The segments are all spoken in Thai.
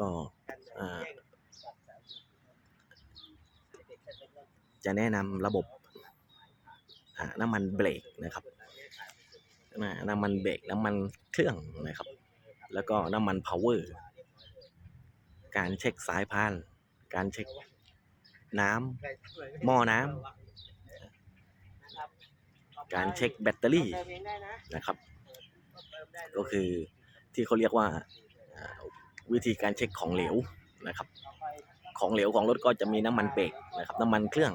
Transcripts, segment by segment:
ก็จะแนะนำระบบน้ำมันเบรกนะครับน้ำมันเบรกน้ำมันเครื่องนะครับ แล้วก็น้ำมันพาวเวอร์การเช็คสายพาน การเช็คน้ำหม้อน้ำการเช็คแบตเตอรี่นะครับ ก็คือที่เขาเรียกว่า วิธีการเช็คของเหลวนะครับ ของเหลวของรถก็จะมีน้ำมันเบรกนะครับ น้ำมันเครื่อง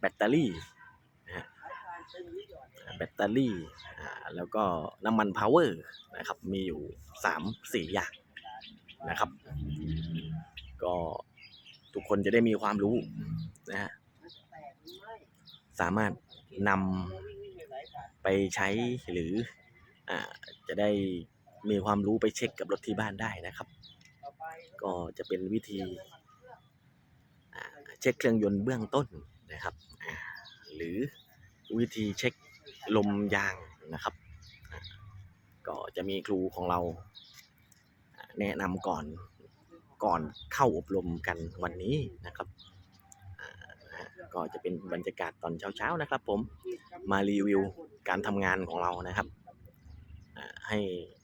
แบตเตอรี่นะฮะแบตเตอรี่แล้วก็น้ำมันพาวเวอร์นะครับ มีอยู่สามสี่อย่างนะครับ ก็ทุกคนจะได้มีความรู้นะฮะสามารถนำไปใช้หรืออจะได้ มีความรู้ไปเช็คกับรถที่บ้านได้นะครับ ก็จะเป็นวิธีอ่าเช็คเครื่องยนต์เบื้องต้นนะครับอ่าหรือวิธีเช็คลมยางนะครับอ่าก็จะมีครูของเราอ่าแนะนำก่อนก่อนเข้าอบรมกันวันนี้นะครับอ่านะฮะก็จะเป็นบรรยากาศตอนเช้าๆนะครับ ผมมารีวิวการทำงานของเรานะครับอ่าให้อ่า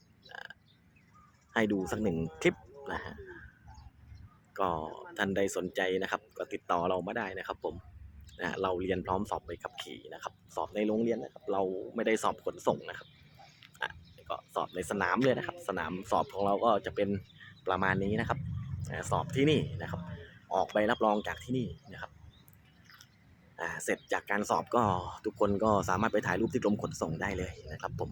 ให้ดูสักหนึ่งคลิปนะฮะก็ท่านใดสนใจนะครับ ก็ติดต่อเรามาได้นะครับ ผมนะเราเรียนพร้อมสอบไปขับขี่นะครับ สอบในโรงเรียนนะครับ เราไม่ได้สอบขนส่งนะครับอะก็สอบในสนามเลยนะครับ สนามสอบของเราก็จะเป็นประมาณนี้นะครับสอบที่นี่นะครับ ออกใบรับรองจากที่นี่นะครับอ่าเสร็จจากการสอบก็ทุกคนก็สามารถไปถ่ายรูปที่กรมขนส่งได้เลยนะครับผม